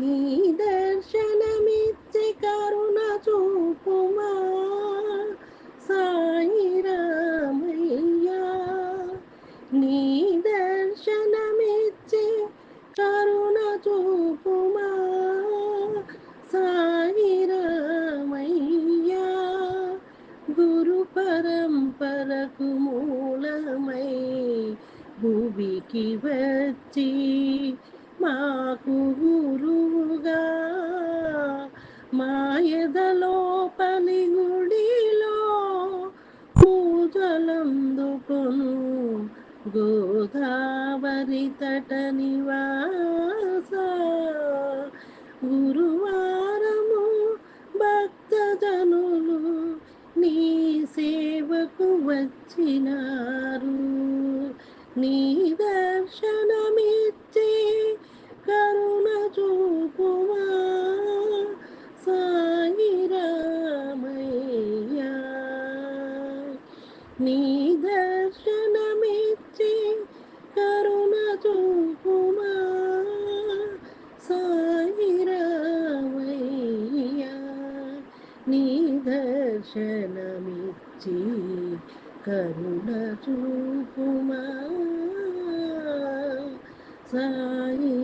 నీ దర్శనమిచ్చి కరుణ చూపుమా? సాయి రామయ్యా నీ దర్శనమిచ్చి కరుణ చూపుమా? సాయి రామయ్యా గురు పరంపరకు మూలమై భూమికి వచ్చి మాకు మాయదలోపలి గుడిలో పూజలందుకొను గోదావరి తట నివాస. గురువారము భక్తజనులు నీ సేవకు వచ్చినారు. నీ నీ దర్శనమిచ్చి కరుణ చూపుమా సాయి రామయ్యా నీ దర్శనమిచ్చి కరుణ చూపుమా సాయి రామ